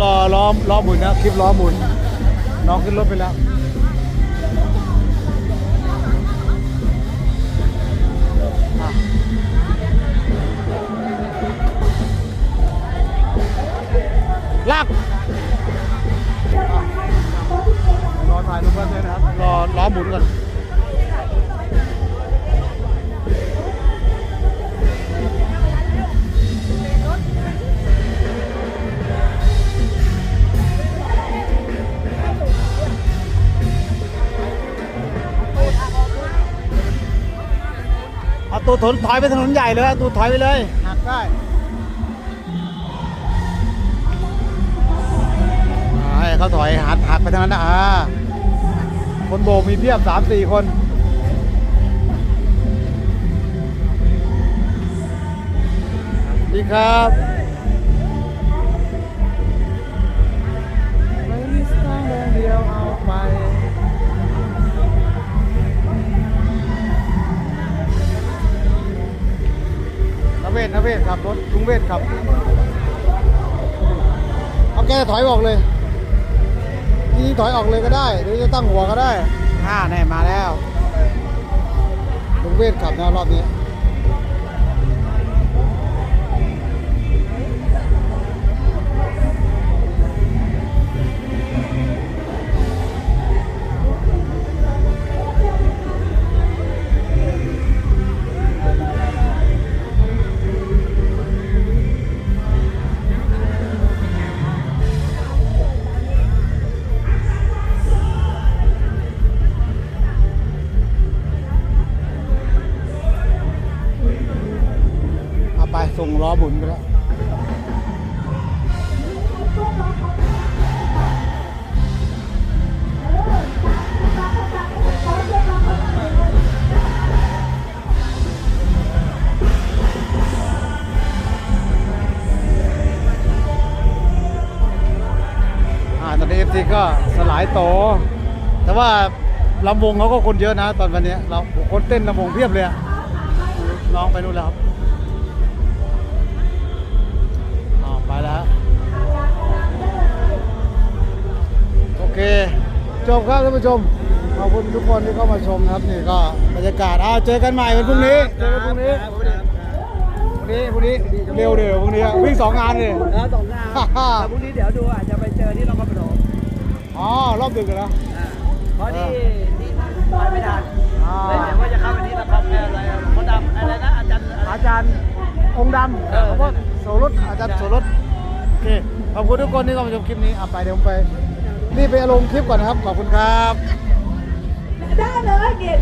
รอล้อมล้อหมุนนะคลิปล้อหมุน น้องขึ้นรถไปแล้วลากรอถ่ายรูปเพื่อนด้วยนะครับ รอล้อหมุนก่อน ตัวถนถอยไปถนนใหญ่เลยเอาตัวถอยไปเลยหักได้อ่าให้เขาถอยหักหักไปทางนั้นนะอ่าคนโบกมีเพียบสามสี่คนดีครับ เวศนเวศขับรถลุงเวศขับ เอาแกถอยออกเลย ที่ถอยออกเลยก็ได้ หรือจะตั้งหัวก็ได้ห้าแน่มาแล้วลุงเวศขับนะรอบนี้ ส่งล้อบุญไปแล้วอ่าตอนนี้เอฟซีก็สลายโต แต่ว่าลำวงเขาก็คนเยอะนะ ตอนวันนี้เราคนเต้นลำวงเพียบเลยน้องไปนู่นแล้วครับ เคจบครับท่านผู้ชมขอบคุณทุกคนที่เข้ามาชมนะครับนี่ก็บรรยากาศอ้าวเจอกันใหม่วันพรุ่งนี้เจอกันพรุ่งนี้พรุ่งนี้พรุ่งนี้เร็วเดี๋ยวพรุ่งนี้วิ่งสองงานเลยเออสองงานแต่พรุ่งนี้เดี๋ยวดูอาจจะไปเจอที่นครปฐมอ๋อรอบดึกเหรออ่าเพราะที่ที่ไปไม่ทันอ่าเลยเดี๋ยวว่าจะเข้าไปที่นครอะไรมดดำอะไรนะอาจารย์อะไรอาจารย์องค์ดำเออเขาก็โสรถอาจารย์โสรถโอเคขอบคุณทุกคนที่เข้ามาชมคลิปนี้อะไปเดี๋ยวผมไป รีบไปลงคลิปก่อนนะครับ ขอบคุณครับ ได้เลยเก็บ